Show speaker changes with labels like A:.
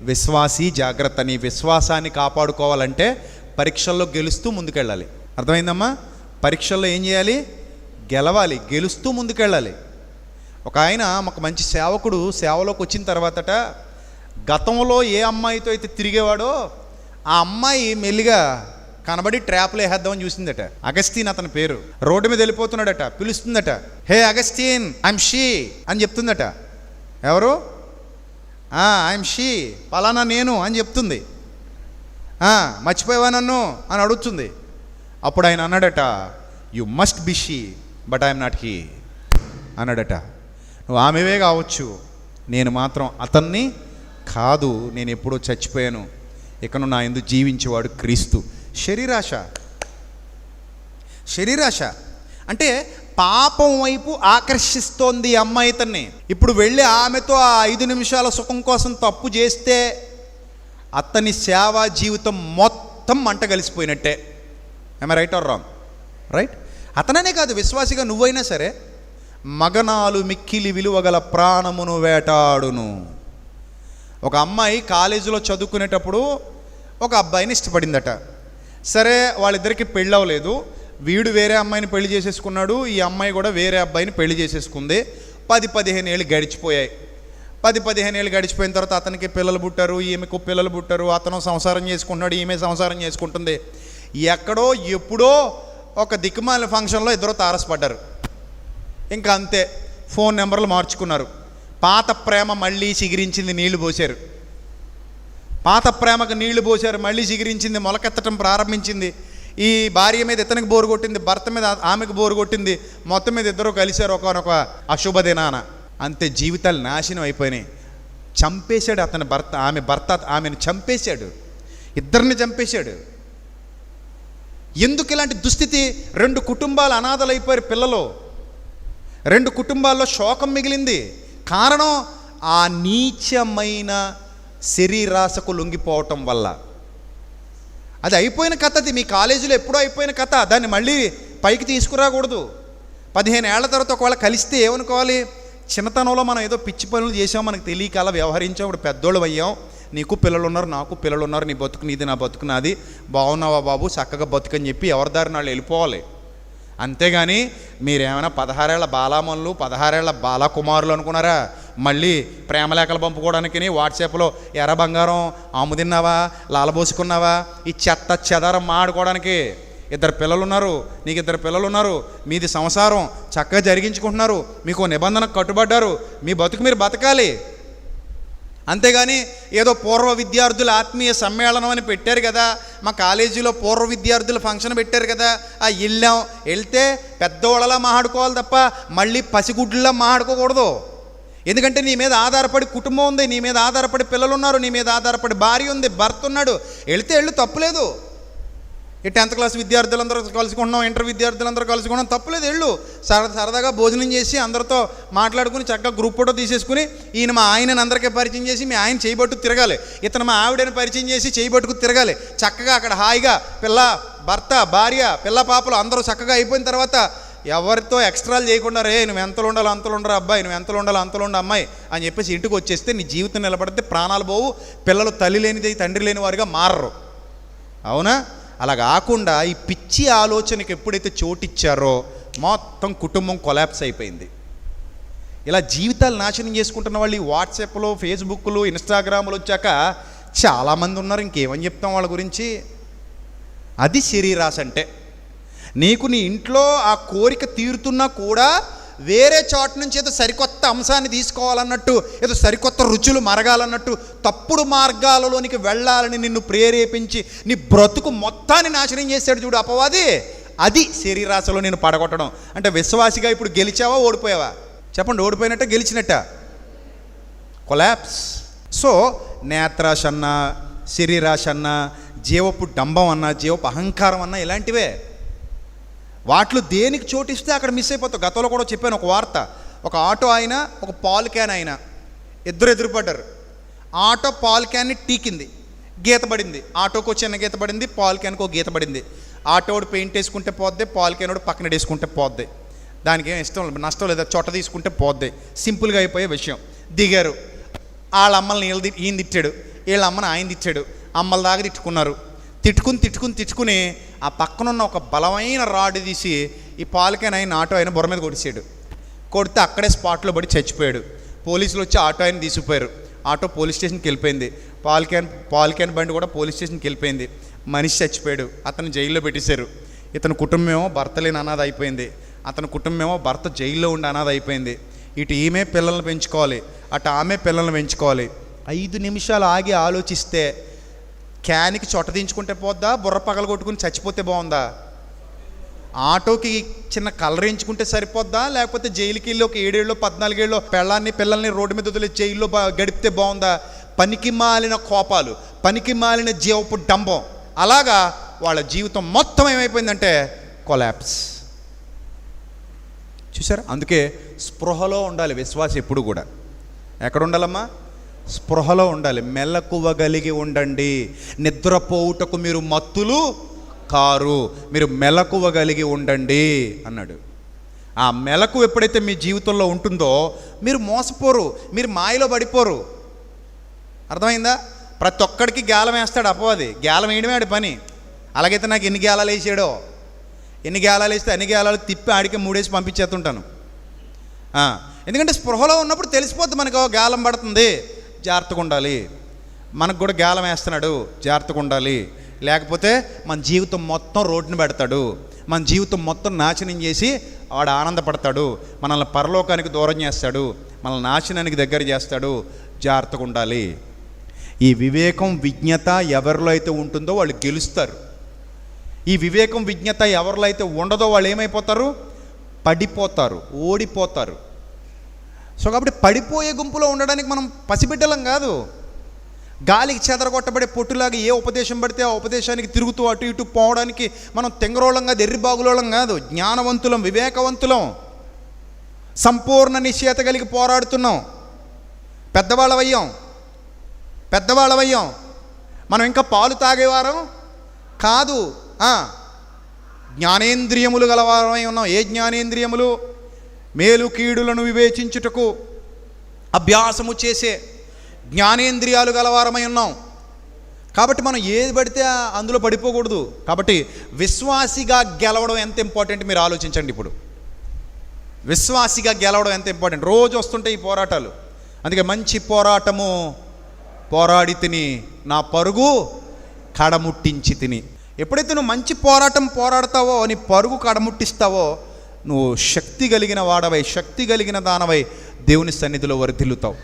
A: విశ్వాసి జాగ్రత్త. నీ విశ్వాసాన్ని కాపాడుకోవాలంటే పరీక్షల్లో గెలుస్తూ ముందుకెళ్ళాలి. అర్థమైందమ్మా? పరీక్షల్లో ఏం చేయాలి? గెలవాలి గెలుస్తూ ముందుకెళ్ళాలి. ఒక ఆయన మాకు మంచి సేవకుడు సేవలోకి వచ్చిన తర్వాతట గతంలో ఏ అమ్మాయితో అయితే తిరిగేవాడో ఆ అమ్మాయి మెల్లిగా కనబడి ట్రాప్లో వేసేద్దామని చూసిందట. అగస్టీన్ అతని పేరు. రోడ్డు మీద వెళ్ళిపోతున్నాడట పిలుస్తుందట. హే అగస్టీన్ ఐమ్ షీ అని చెప్తుందట. ఎవరు? ఐఎమ్ షీ పలానా నేను అని చెప్తుంది. మర్చిపోయావా నన్ను? అని అడుగుతుంది. అప్పుడు ఆయన అన్నాడట you must be she but I'm not he అన్నాడట నువ్వు ఆమెవే కావచ్చు. నేను మాత్రం అతన్ని కాదు. నేను ఎప్పుడో చచ్చిపోయాను. ఇకను నా ఎందు జీవించేవాడు క్రీస్తు. శరీరాశ. శరీరాశ. అంటే పాపం వైపు ఆకర్షిస్తోంది అమ్మాయి ఇతన్ని. ఇప్పుడు వెళ్ళి ఆమెతో ఆ ఐదు నిమిషాల సుఖం కోసం తప్పు చేస్తే అతని సేవా జీవితం మొత్తం మంట కలిసిపోయినట్టే. ఏమ రైట్ ఆర్ రాంగ్ రైట్ అతననే కాదు విశ్వాసిగా నువ్వైనా సరే మగనాలు మిక్కిలి విలువగల ప్రాణమును వేటాడును. ఒక అమ్మాయి కాలేజీలో చదువుకునేటప్పుడు ఒక అబ్బాయిని ఇష్టపడిందట. సరే వాళ్ళిద్దరికి పెళ్ళి అవ్వలేదు వీడు వేరే అమ్మాయిని పెళ్ళి చేసేసుకున్నాడు ఈ అమ్మాయి కూడా వేరే అబ్బాయిని పెళ్ళి చేసేసుకుంది. పది పదిహేను ఏళ్ళు గడిచిపోయాయి. పది పదిహేను ఏళ్ళు గడిచిపోయిన తర్వాత అతనికి పిల్లలు పుట్టారు ఈమెకు పిల్లలు పుట్టారు అతను సంసారం చేసుకుంటున్నాడు ఈమె సంసారం చేసుకుంటుంది. ఎక్కడో ఎప్పుడో ఒక దిక్కుమాల ఫంక్షన్లో ఇద్దరు తారసపడ్డారు. ఇంకా అంతే ఫోన్ నెంబర్లు మార్చుకున్నారు. పాత ప్రేమ మళ్ళీ చిగిరించింది నీళ్ళు పోశారు. పాత ప్రేమకు నీళ్ళు పోశారు మళ్ళీ చిగిరించింది మొలకెత్తటం ప్రారంభించింది. ఈ భార్య మీద ఇతనికి బోరు కొట్టింది భర్త మీద ఆమెకు బోరు కొట్టింది మొత్తం మీద ఇద్దరు కలిశారు ఒకనొక అశుభ దినాన అంతే జీవితాలు నాశనం అయిపోయినాయి. చంపేశాడు అతని భర్త ఆమె భర్త ఆమెను చంపేశాడు. ఇద్దరిని చంపేశాడు. ఎందుకు ఇలాంటి దుస్థితి? రెండు కుటుంబాలు అనాథలైపోయారు పిల్లలు. రెండు కుటుంబాల్లో శోకం మిగిలింది. కారణం ఆ నీచమైన శరీరాశకు లొంగిపోవటం వల్ల. అది అయిపోయిన కథ అది. మీ కాలేజీలో ఎప్పుడో అయిపోయిన కథ. దాన్ని మళ్ళీ పైకి తీసుకురాకూడదు. పదిహేను ఏళ్ళ తర్వాత ఒకవేళ కలిస్తే ఏమనుకోవాలి? చిన్నతనంలో మనం ఏదో పిచ్చి పనులు చేసాం మనకు తెలియక అలా వ్యవహరించాం. ఇప్పుడు పెద్దోళ్ళు అయ్యాం. నీకు పిల్లలు ఉన్నారు నాకు పిల్లలు ఉన్నారు. నీ బతుకు నీది నా బతుకు నాది. బాగున్నావా బాబు? చక్కగా బతుకని చెప్పి ఎవరి దారి వాళ్ళు వెళ్ళిపోవాలి. అంతేగాని మీరేమైనా పదహారేళ్ళ బాలామన్లు పదహారేళ్ళ బాలకుమారులు అనుకున్నారా? మళ్ళీ ప్రేమలేఖలు పంపుకోవడానికి వాట్సాప్లో ఎర్ర బంగారం ఆము తిన్నావా లాలబోసుకున్నావా ఈ చెత్త చెదారం మాడుకోవడానికి ఇద్దరు పిల్లలు ఉన్నారు నీకు ఇద్దరు పిల్లలు ఉన్నారు మీది సంసారం చక్కగా జరిగించుకుంటున్నారు మీకు నిబంధన నిబంధనకు కట్టుబడ్డారు మీ బతుకు మీరు బతకాలి. అంతేగాని ఏదో పూర్వ విద్యార్థుల ఆత్మీయ సమ్మేళనం అని పెట్టారు కదా మా కాలేజీలో పూర్వ విద్యార్థుల ఫంక్షన్ పెట్టారు కదా ఆ వెళ్ళాం వెళ్తే పెద్దోళ్ళలా మాట్లాడుకోవాలి తప్ప మళ్ళీ పసిగుడ్లా మాట్లాడుకోకూడదు ఎందుకంటే నీ మీద ఆధారపడి కుటుంబం ఉంది నీ మీద ఆధారపడి పిల్లలు ఉన్నారు నీ మీద ఆధారపడి భార్య ఉంది భర్త ఉన్నాడు. వెళితే వెళ్ళు తప్పులేదు ఈ టెన్త్ క్లాస్ విద్యార్థులందరూ కలుసుకుంటున్నాం ఇంటర్ విద్యార్థులందరూ కలుసుకున్నాం తప్పులేదు వెళ్ళు. సరదా సరదాగా భోజనం చేసి అందరితో మాట్లాడుకుని చక్కగా గ్రూప్ ఫోటో తీసేసుకుని ఈయన మా ఆయనని అందరికీ పరిచయం చేసి మీ ఆయన చేయబట్టు తిరగాలి. ఇతను మా ఆవిడని పరిచయం చేసి చేయబట్టుకు తిరగాలి. చక్కగా అక్కడ హాయిగా పిల్ల భర్త భార్య పిల్ల పాపలు అందరూ చక్కగా అయిపోయిన తర్వాత ఎవరితో ఎక్స్ట్రాలు చేయకుండా రే నువ్వు ఎంతలో ఉండాలి అంతలో ఉండరు అబ్బాయి నువ్వు ఎంతలో ఉండాలి అంతలో ఉండ అమ్మాయి అని చెప్పేసి ఇంటికి వచ్చేస్తే నీ జీవితం నిలబడితే ప్రాణాలు పోవు పిల్లలు తల్లి లేనిది తండ్రి లేని వారిగా మారరు. అవునా? అలా కాకుండా ఈ పిచ్చి ఆలోచనకి ఎప్పుడైతే చోటిచ్చారో మొత్తం కుటుంబం కొలాప్స్ అయిపోయింది. ఇలా జీవితాలు నాశనం చేసుకుంటున్న వాళ్ళు ఈ వాట్సాప్లో ఫేస్బుక్లు ఇన్స్టాగ్రామ్లు వచ్చాక చాలామంది ఉన్నారు. ఇంకేమని చెప్తాం వాళ్ళ గురించి? అది శరీరాస్ అంటే. నీకు నీ ఇంట్లో ఆ కోరిక తీరుతున్నా కూడా వేరే చోట నుంచి ఏదో సరికొత్త అంశాన్ని తీసుకోవాలన్నట్టు ఏదో సరికొత్త రుచులు మరగాలన్నట్టు తప్పుడు మార్గాలలోనికి వెళ్ళాలని నిన్ను ప్రేరేపించి నీ బ్రతుకు మొత్తాన్ని నాశనం చేశాడు చూడు అపవాది. అది శరీరాశలో నేను పడగొట్టడం. అంటే విశ్వాసిగా ఇప్పుడు గెలిచావా ఓడిపోయావా? చెప్పండి ఓడిపోయినట్ట గెలిచినట్ట? కొలాప్స్. సో నేత్రాశ అన్న శరీరాశ అన్న జీవపు డంబం అన్న జీవపు అహంకారం అన్న ఇలాంటివే. వాటిలో దేనికి చోటిస్తే అక్కడ మిస్ అయిపోతావు? గతంలో కూడా చెప్పాను ఒక వార్త. ఒక ఆటో ఆయన ఒక పాల్ క్యాన్ ఆయన. ఇద్దరు ఎదురుపడ్డారు. Auto Paul క్యాన్ని టీకింది. గీత పడింది ఆటోకు చిన్న గీత పడింది పాలు క్యాన్కి ఒక గీత పడింది ఆటోడు పెయింట్ వేసుకుంటే పోద్ది పాల్ క్యానోడు పక్కన వేసుకుంటే పోద్ది. దానికి ఏం ఇష్టం లేదు, నష్టం లేదా చొట్ట తీసుకుంటే పోద్ది. సింపుల్గా అయిపోయే విషయం. దిగారు. వాళ్ళ అమ్మల్ని వీళ్ళు ఈయన తిట్టాడు. వీళ్ళ అమ్మని ఆయన తిట్టాడు. అమ్మల దాకా తిట్టుకున్నారు. తిట్టుకుని తిట్టుకుని తిట్టుకుని ఆ పక్కనున్న ఒక బలమైన రాడ్ తీసి ఈ పాలకైన ఆయన ఆటో ఆయన బుర్ర మీద కొడిచాడు కొడితే అక్కడే స్పాట్లో పడి చచ్చిపోయాడు. పోలీసులు వచ్చి ఆటో ఆయన తీసుకుపోయారు. ఆటో పోలీస్ స్టేషన్కి వెళ్ళిపోయింది. పాల్ పాల్కేన్ బండి కూడా పోలీస్ స్టేషన్కి వెళ్ళిపోయింది. మనిషి చచ్చిపోయాడు. అతను జైల్లో పెట్టేశారు. ఇతని కుటుంబం ఏమో భర్త లేని అనాథ అయిపోయింది. అతని కుటుంబం ఏమో భర్త జైల్లో ఉండి అనాథ అయిపోయింది. ఇటు ఈమె పిల్లల్ని పెంచుకోవాలి. అటు ఆమె పిల్లల్ని పెంచుకోవాలి. ఐదు నిమిషాలు ఆగి ఆలోచిస్తే క్యాన్కి చొట్ట దించుకుంటే పోద్దా? బుర్ర పగల కొట్టుకుని చచ్చిపోతే బాగుందా? ఆటోకి చిన్న కలర్ ఎంచుకుంటే సరిపోద్దా? లేకపోతే జైలుకి వెళ్ళి ఒక ఏడేళ్ళు పద్నాలుగేళ్ళు పెళ్ళాన్ని పిల్లల్ని రోడ్డు మీద వదిలే జైల్లో బా గడిపితే బాగుందా? పనికి మాలిన కోపాలు పనికి మాలిన జీవపు డంబం. అలాగా వాళ్ళ జీవితం మొత్తం ఏమైపోయిందంటే కొలాప్స్. చూసారా అందుకే స్పృహలో ఉండాలి విశ్వాసం ఎప్పుడు కూడా. ఎక్కడ ఉండాలమ్మా? స్పృహలో ఉండాలి. మెలకువగలిగి ఉండండి. నిద్రపోవుటకు మీరు మత్తులు కారు. మీరు మెలకువగలిగి ఉండండి అన్నాడు. ఆ మెలకు ఎప్పుడైతే మీ జీవితంలో ఉంటుందో మీరు మోసపోరు. మీరు మాయలో పడిపోరు. అర్థమైందా? ప్రతి ఒక్కడికి గేలం వేస్తాడు అపవాది. గేలం వేయడమే ఆడి పని. అలాగైతే నాకు ఎన్ని గేలాలు వేసాడో? ఎన్ని గేలాలు వేస్తే అన్ని గేలాలు తిప్పి ఆడికి మూడేసి పంపించేస్తుంటాను. ఎందుకంటే స్పృహలో ఉన్నప్పుడు తెలిసిపోద్ది మనకు గాలం పడుతుంది. జాగ్రత్తగా ఉండాలి. మనకు కూడా గాలం వేస్తున్నాడు జాగ్రత్తగా ఉండాలి. లేకపోతే మన జీవితం మొత్తం రోడ్డున పెడతాడు. మన జీవితం మొత్తం నాశనం చేసి వాడు ఆనందపడతాడు. మనల్ని పరలోకానికి దూరం చేస్తాడు. మనల్ని నాశనానికి దగ్గర చేస్తాడు. జాగ్రత్తగా ఉండాలి. ఈ వివేకం విజ్ఞత ఎవరిలో అయితే ఉంటుందో వాళ్ళు గెలుస్తారు. ఈ వివేకం విజ్ఞత ఎవరిలో అయితే ఉండదో వాళ్ళు ఏమైపోతారు? పడిపోతారు ఓడిపోతారు. సో కాబట్టి పడిపోయే గుంపులో ఉండడానికి మనం పసిబిడ్డలం కాదు. గాలికి చెదరగొట్టబడే పొట్టులాగా ఏ ఉపదేశం పడితే ఆ ఉపదేశానికి తిరుగుతూ అటు ఇటు పోవడానికి మనం తెంగరోళం కాదు ఎర్రిబాగులోళం కాదు. జ్ఞానవంతులం వివేకవంతులం. సంపూర్ణ నిశ్చేత కలిగి పోరాడుతున్నాం. పెద్దవాళ్ళవయ్యాం పెద్దవాళ్ళవయ్యాం మనం ఇంకా పాలు తాగేవారం? కాదు. జ్ఞానేంద్రియములు గలవారమై ఉన్నాం. ఏ జ్ఞానేంద్రియములు? మేలు కీడులను వివేచించుటకు అభ్యాసము చేసే జ్ఞానేంద్రియాలు గలవారమై ఉన్నాం. కాబట్టి మనం ఏది పడితే అందులో పడిపోకూడదు. కాబట్టి విశ్వాసిగా గెలవడం ఎంత ఇంపార్టెంట్ మీరు ఆలోచించండి ఇప్పుడు. విశ్వాసిగా గెలవడం ఎంత ఇంపార్టెంట్? రోజు వస్తుంటే ఈ పోరాటాలు. అందుకే మంచి పోరాటము పోరాడి తిని నా పరుగు కడముట్టించి తిని. ఎప్పుడైతే నువ్వు మంచి పోరాటం పోరాడతావో నీ పరుగు కడముట్టిస్తావో నువ్వు శక్తి కలిగిన వాడవై శక్తి కలిగిన దానవై దేవుని సన్నిధిలో వరితిల్లుతావు